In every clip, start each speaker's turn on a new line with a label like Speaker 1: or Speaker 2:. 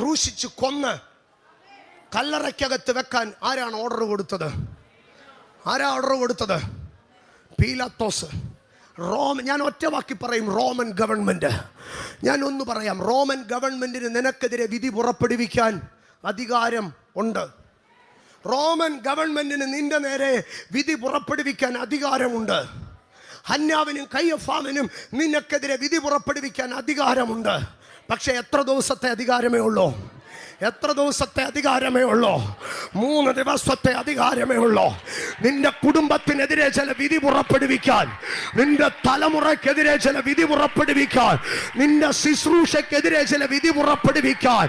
Speaker 1: ക്രൂശിച്ച് കൊന്ന് കല്ലറയ്ക്കകത്ത് വെക്കാൻ ആരാണ് ഓർഡർ കൊടുത്തത്? ആരാ ഓർഡർ കൊടുത്തത്? പീലാത്തോസ്. റോമൻ ഞാൻ ഒറ്റ വാക്കി പറയും റോമൻ ഗവൺമെന്റ് ഞാൻ ഒന്ന് പറയാം റോമൻ ഗവൺമെന്റിന് നിനക്കെതിരെ വിധി പുറപ്പെടുവിക്കാൻ അധികാരം ഉണ്ട്. റോമൻ ഗവൺമെന്റിന് നിന്റെ നേരെ വിധി പുറപ്പെടുവിക്കാൻ അധികാരമുണ്ട്. ഹന്നാവിനും കയ്യഫാമിനും നിനക്കെതിരെ വിധി പുറപ്പെടുവിക്കാൻ അധികാരമുണ്ട്. പക്ഷെ എത്ര ദിവസത്തെ അധികാരമേ ഉള്ളൂ? എത്ര ദിവസത്തെ അധികാരമേ ഉള്ളോ? മൂന്ന് ദിവസത്തെ അധികാരമേ ഉള്ളോ? നിന്റെ കുടുംബത്തിനെതിരെ ചില വിധി പുറപ്പെടുവിക്കാൻ നിന്റെ തലമുറക്കെതിരെ ചില വിധി പുറപ്പെടുവിക്കാൻ നിന്റെ ശുശ്രൂഷക്കെതിരെ ചില വിധി പുറപ്പെടുവിക്കാൻ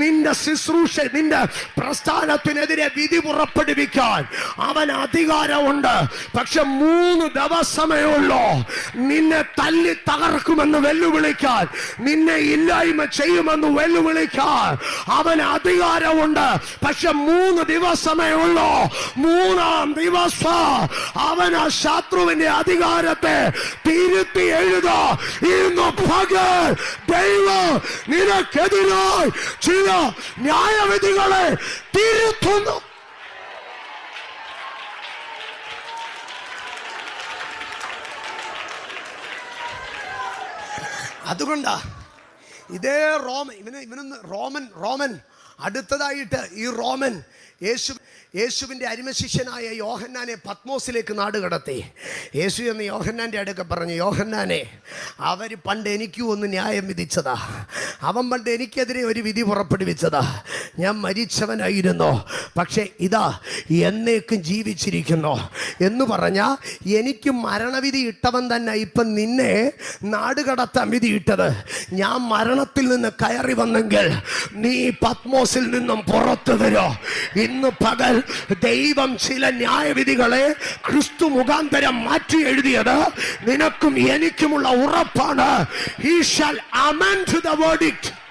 Speaker 1: നിന്റെ ശുശ്രൂഷ നിന്റെ പ്രസ്ഥാനത്തിനെതിരെ വിധി പുറപ്പെടുവിക്കാൻ അവൻ അധികാരമുണ്ട്. പക്ഷെ മൂന്ന് ദിവസമേ ഉള്ളോ? നിന്നെ തല്ലി തകർക്കുമെന്ന് വെല്ലുവിളിക്കാൻ നിന്നെ ഇല്ലായ്മ ചെയ്യുമെന്ന് വെല്ലുവിളിക്കാൻ അവൻ അധികാരമുണ്ട്. പക്ഷെ മൂന്ന് ദിവസമേ ഉള്ളൂ. മൂന്നാം ദിവസം അവൻ ആ ശത്രുവിന്റെ അധികാരത്തെ തിരുത്തി എഴുതോ. ഇന്ന് നിനക്കെതിരായി ചില ന്യായവിധികളെ തിരുത്തുന്നു. അതുകൊണ്ടാ ഇതേ റോമൻ ഇവന് ഇവനൊന്ന് റോമൻ റോമൻ. അടുത്തതായിട്ട് ഈ റോമൻ യേശു യേശുവിന്റെ അരിമശിഷ്യനായ യോഹന്നാനെ പത്മോസിലേക്ക് നാട് കടത്തി. യേശു എന്ന് യോഹന്നാന്റെ അടുക്ക പറഞ്ഞു യോഹന്നാനെ അവർ പണ്ട് എനിക്കും ഒന്ന് ന്യായം വിധിച്ചതാ. അവൻ പണ്ട് എനിക്കെതിരെ ഒരു വിധി പുറപ്പെടുവിച്ചതാ. ഞാൻ മരിച്ചവനായിരുന്നു. പക്ഷേ ഇതാ എന്നേക്കും ജീവിച്ചിരിക്കുന്നു. എന്ന് പറഞ്ഞാൽ എനിക്ക് മരണവിധി ഇട്ടവൻ തന്നെ ഇപ്പം നിന്നെ നാടുകടത്താൻ വിധിയിട്ടത് ഞാൻ മരണത്തിൽ നിന്ന് കയറി വന്നെങ്കിൽ നീ പത്മോസിൽ നിന്നും പുറത്തു വരോ. ഇന്ന് പകൽ ദൈവം ചില ന്യായവിധികളെ ക്രിസ്തു മുഖാന്തരം മാറ്റി എഴുതിയത് നിനക്കും എനിക്കുമുള്ള ഉറപ്പാണ്. He shall to the verdict.